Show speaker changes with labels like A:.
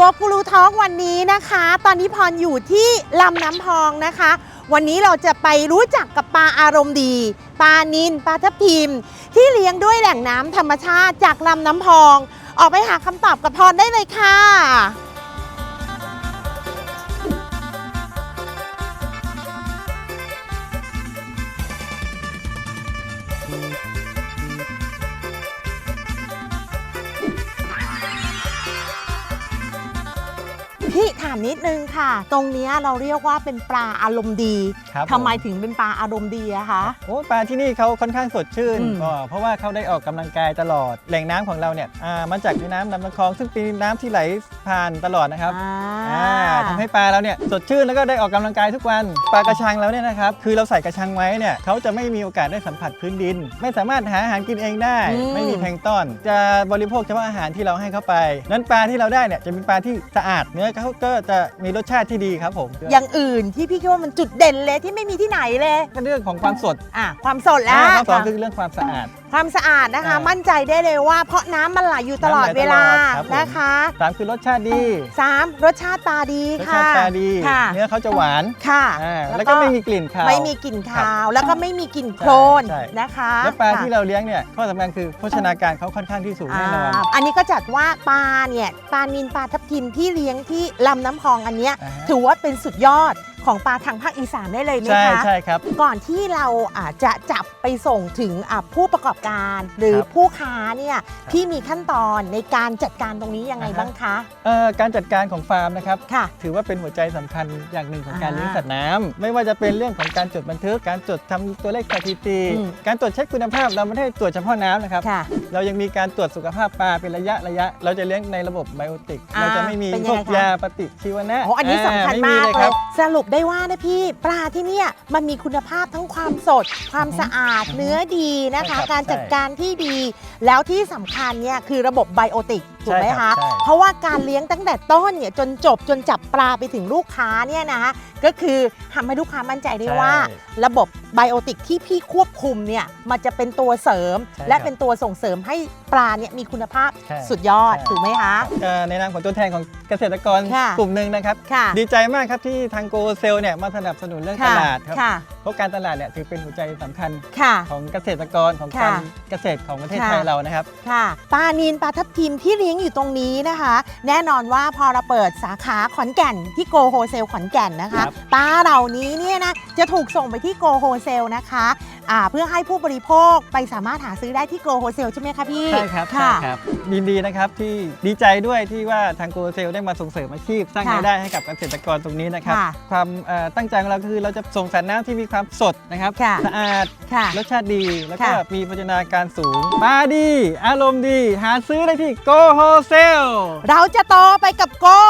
A: กบกูรูทอกวันนี้นะคะ ตอนนี้พรอยู่ที่ลำน้ำพองนะคะ วันนี้เราจะไปรู้จักกับปลาอารมณ์ดีปลานินปลาทับทิม ที่เลี้ยงด้วยแหล่งน้ำธรรมชาติจากลำน้ำพอง ออกไปหาคำตอบกับพรได้เลยค่ะ พี่ถามนิดนึงค่ะ ตรงเนี้ยเราเรียกว่าเป็นปลาอารมณ์ดี
B: ครับ
A: ทำไม
B: ผ
A: ถึงเป็นปลาอารมณ์ดีอะคะ
B: โอ้ปลาที่นี่เขาค่อนข้างสดชื่น
A: อืม
B: ก็เพราะว่าเขาได้ออกกำลังกายตลอด แหล่งน้ำของเราเนี่ยอ่ามาจากแม่น้ำลำตะคอง ซึ่งเป็นน้ำที่ไหลผ่านตลอดนะครับ
A: อ่า
B: อ่าทำให้ปลาเราเนี่ยสดชื่นแล้วก็ได้ออกกำลังกายทุกวันปลากระชังเราเนี่ยนะครับคือเราใส่กระชังไว้เนี่ยเขาจะไม่มีโอกาสได้สัมผัสพื้นดิน ไม่สามารถหาอาหารกินเองได้ไม่มีแพลงก์ต้นจะบริโภคเฉพาะอาหารที่เราให้เข้าไป นั้นปลาที่เราได้เนี่ยจะเป็นปลาที่สะอาดเนื้อเขาก็จะมีรสชาติที่ดีครับผม
A: อย่างอื่นที่พี่คิดว่ามันจุดเด่นเลยที่ไม่มีที่ไหนเลย
B: ก็เรื่องของความสด
A: อะความสดแล้
B: อ่าวข้อสองคือเรื่องความสะอาด
A: ความสะอาดนะคะ
B: อ่ามั่
A: มั่นใจได้เลยว่า เพราะน้ำมันไหลอยู่ตลอด
B: น้ำไหล
A: เวลา
B: ตลอดครับผม
A: นะคะ
B: สามคือรสชาติดี
A: สามรสชาติปลาดี
B: รส
A: ค่ะ
B: ชาติปลาดี
A: ค่ะ
B: เนื้อเขาจะหวาน
A: ค่ะ
B: อ่าแล้วก็ไม่มีกลิ่นคาว
A: ไม่มีกลิ่นคาว แล้วก็ไม่มีกลิ่นโคลน
B: ใช่
A: นะคะ
B: แล้วปลา
A: ค่ะ
B: ที่เราเลี้ยงเนี่ยข้อสำคัญคือโภชนาการเขาค่อนข้างที่สูงแน่นอน
A: อ่าอันนี้ก็จัดว่าปลาเนี่ยปลานินปลาทับทิมที่เลี้ยงที่ลำน้ำพองอันเนี้ย
B: อ่าฮะ
A: ถือว่าเป็นสุดยอด ของปลาทางภาคอีสานได้เลยไหม
B: ใช่
A: คะ
B: ใช่ครับ
A: ก่อนที่เราอาจจะจับไปส่งถึงอะผู้ประกอบการหรือ
B: ครับ
A: ผู้ค้าเนี่ยพี่มีขั้นตอนในการจัดการตรงนี้ยังไง
B: อ่าฮะ
A: บ้างคะ
B: เอ่อการจัดการของฟาร์มนะครับ
A: ค่ะ
B: ถือว่าเป็นหัวใจสำคัญอย่างหนึ่งของการ
A: อ่า
B: เลี้ยงสัตว์น้ำไม่ว่าจะเป็นเรื่องของการจดบันทึก การจดทำตัวเลขสถิติ
A: อืม
B: การตรวจเช็คคุณภาพเราไม่ได้ตรวจเฉพาะน้ำนะครับ
A: ค่ะ
B: เรายังมีการตรวจสุขภาพปลาเป็นระยะระยะ เราจะเลี้ยงในระบบไบโอติก
A: อ่า
B: เราจะไม่มี
A: เป็น
B: พ
A: ยั
B: ว
A: ง
B: ก
A: ไงคะ
B: ยาปฏิชีวนะ
A: โอ้อันนี้สำคัญ
B: อ่
A: มาก
B: เลย
A: เล
B: ครั
A: ย
B: บ
A: สรุปได้ว่านะพี่ปลาที่เนี่ยมันมีคุณภาพทั้งความสด ความสะอาด
B: อือฮึ
A: เนื้อดีนะคะ
B: ใช่ครับ
A: การจัด
B: ใช่
A: การที่ดี แล้วที่สำคัญเนี่ยคือระบบไบโอติกถูกไหม
B: ใช่ครั
A: คะ
B: บใช่
A: เพราะว่าการเลี้ยงตั้งแต่ต้นเนี่ยจนจบจนจับปลาไปถึงลูกค้าเนี่ยนะคะก็คือทำให้ลูกค้ามั่นใจได้ว่า
B: ใช่
A: ระบบไบโอติกที่พี่ควบคุมเนี่ยมันจะเป็นตัวเสริม
B: ใช่
A: และ
B: ครับ
A: เป็นตัวส่งเสริมให้ปลาเนี่ยมีคุณภาพ
B: ใช่
A: สุดยอด
B: ใช่
A: ถูกไหมคะ
B: เอ่อในนามของตัวแทนของเกษตรกร
A: ค่ะ
B: กลุ่มหนึ่งนะครับ
A: ค่ะ
B: ดีใจมากครับที่ทางโกเซลเนี่ยมาสนับสนุนเรื่องต
A: ค่ะ
B: ลาดครับ
A: ค่ะ
B: เพราะการตลาดเนี่ยถือเป็นหัวใจสำคัญ
A: ค่ะ
B: ของเกษตรกรของ
A: ค่ะ
B: การเกษตรของประเทศ
A: ค่ะ
B: ไทยเรานะครับ
A: ค่ะปลานินปลาทับทิมที่เลี้ยงอยู่ตรงนี้นะคะ แน่นอนว่าพอเราเปิดสาขาขอนแก่นที่โกโฮเซลขอนแก่นนะคะ
B: ครับ
A: ปลาเหล่านี้เนี่ยนะจะถูกส่งไปที่โกโฮเซลนะคะ อ่าเพื่อให้ผู้บริโภคไปสามารถหาซื้อได้ที่โกโฮเซลใช่ไหมคะพี่
B: ใช่ครับ
A: ค่ะ
B: ใช่ครับยินดีนะครับที่ดีใจด้วยที่ว่าทางโกเซลได้มาส่งเสริมอาชีพ สร้าง
A: ค่ะ
B: รายได้ให้กับเกษตรกรตรงนี้นะครับ
A: ค่ะ
B: ความเอ่อตั้งใจของเราคือเราจะส่งสัตว์น้ำที่มีความสดนะครับ
A: ค่ะ
B: สะอาด
A: ค่ะ
B: รสชาติดีแล้วก็
A: ค่ะ
B: มีโภชนาการสูงปลาดี อารมณ์ดี หาซื้อได้ที่โกโฮเซล
A: เราจะโตไปกับโกโฮเซล